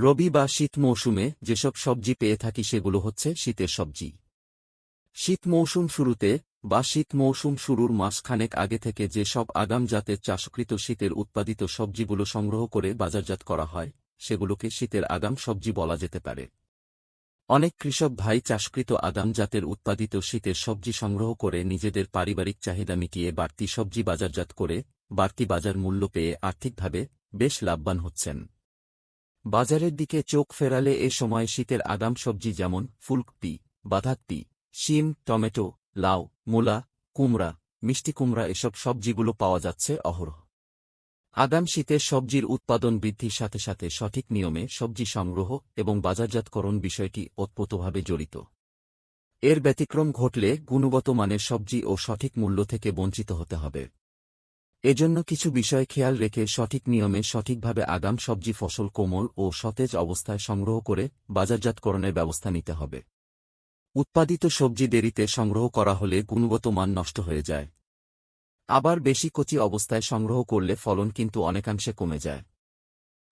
রবি বা শীত মৌসুমে যেসব সবজি পেয়ে থাকি সেগুলো হচ্ছে শীতের সবজি। শীত মৌসুম শুরুতে বা শীত মৌসুম শুরুর মাসখানেক আগে থেকে যে সব আগাম জাতের চাষকৃত শীতের উৎপাদিত সবজিগুলো সংগ্রহ করে বাজারজাত করা হয়, সেগুলোকে শীতের আগাম সবজি বলা যেতে পারে। অনেক কৃষক ভাই চাষকৃত আগাম জাতের উৎপাদিত শীতের সবজি সংগ্রহ করে নিজেদের পারিবারিক চাহিদা মিটিয়ে বাড়তি সবজি বাজারজাত করে বাড়তি বাজার মূল্য পেয়ে আর্থিকভাবে বেশ লাভবান হচ্ছেন। বাজারের দিকে চোখ ফেরালে এ সময় শীতের আগাম সবজি যেমন ফুলকপি, বাঁধাকপি, শিম, টমেটো, লাউ, মূলা, কুমড়া, মিষ্টি কুমড়া এসব সবজিগুলো পাওয়া যাচ্ছে অহরহ। আগাম শীতের সবজির উৎপাদন বৃদ্ধির সাথে সাথে সঠিক নিয়মে সবজি সংগ্রহ এবং বাজারজাতকরণ বিষয়টি ওতপ্রোতভাবে জড়িত। এর ব্যতিক্রম ঘটলে গুণগত মানের সবজি ও সঠিক মূল্য থেকে বঞ্চিত হতে হবে। এজন্য কিছু বিষয় খেয়াল রেখে সঠিক নিয়মে সঠিকভাবে আগাম সবজি ফসল কোমল ও সতেজ অবস্থায় সংগ্রহ করে বাজারজাতকরণের ব্যবস্থা নিতে হবে। উৎপাদিত সবজি দেরিতে সংগ্রহ করা হলে গুণগত মান নষ্ট হয়ে যায়। আবার বেশি কচি অবস্থায় সংগ্রহ করলে ফলন কিন্তু অনেকাংশে কমে যায়।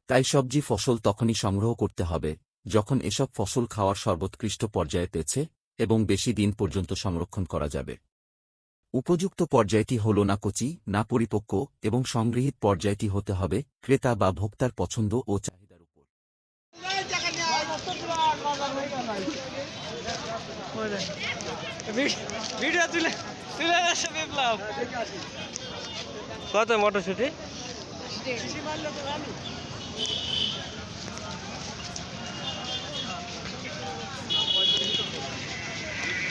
তাই সবজি ফসল তখনই সংগ্রহ করতে হবে, যখন এসব ফসল খাওয়ার সর্বোৎকৃষ্ট পর্যায়ে পেয়েছে এবং বেশি দিন পর্যন্ত সংরক্ষণ করা যাবে। উপযুক্ত পর্যায়টি হল না কচি, না পরিপক্ক এবং সংগৃহীত পর্যায়টি হতে হবে ক্রেতা বা ভোক্তার পছন্দ ও চাহিদার উপর। কত মটরশুটি?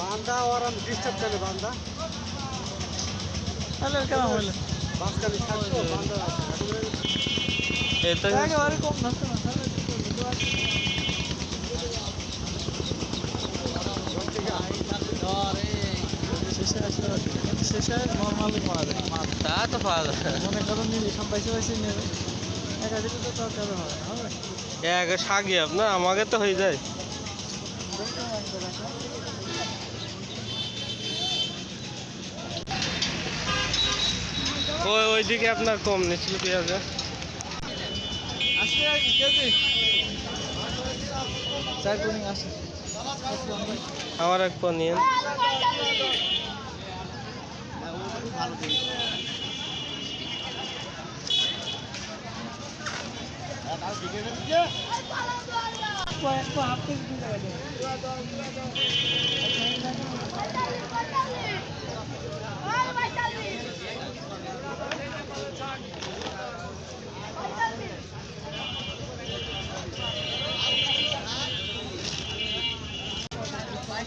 বান্দা ওর ডিস্টার্ব করে বান্দা। তাহলে কেমন হলো? বাসকালি থাকতো বান্দা এটা একেবারে কম না শেষে নর্মালি মারা যায়। তা তো পাওয়া যায়। মনে করো নিলে সব পয়সা পয়সা নেবে একা আপনার আমাকে তো হয়ে যায়। ওই, ওইদিকে আপনার কম নিচ্ছিল পেঁয়াজে আসে আমার এক পর নিয়েন একটু হাফ কেজি দিতে পারি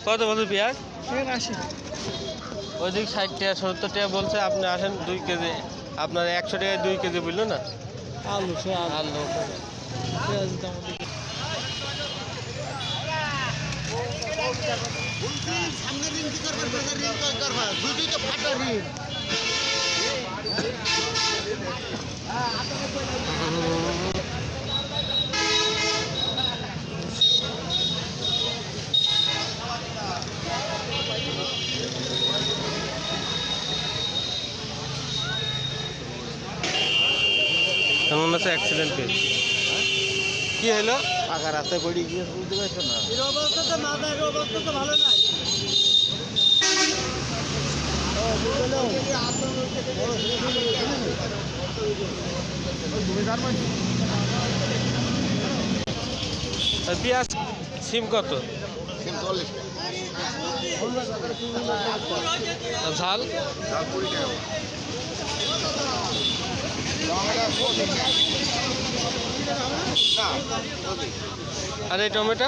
কত বলছে পেঁয়াজ? আসি ওইদিক ষাট টাকা সত্তর টাকা বলছে আপনি আসেন দুই কেজি। আপনার একশো টাকায় দুই কেজি বুঝলো না? আলু। আলু। সামনে দিন কি করবার পেছনে ঋণ করবা দুটোই তো ফাটা ঋণ কেমন আছে? অ্যাক্সিডেন্ট পেয়েছি কি হলো? পাকা রাস্তায় পড়ে গিয়ে বুঝতে পারছ না। এর অবস্থা তো মাথা এর অবস্থা তো ভালো নাই। পেঁয়াজ সিম কত? ঝাল? না আর এই টমেটো?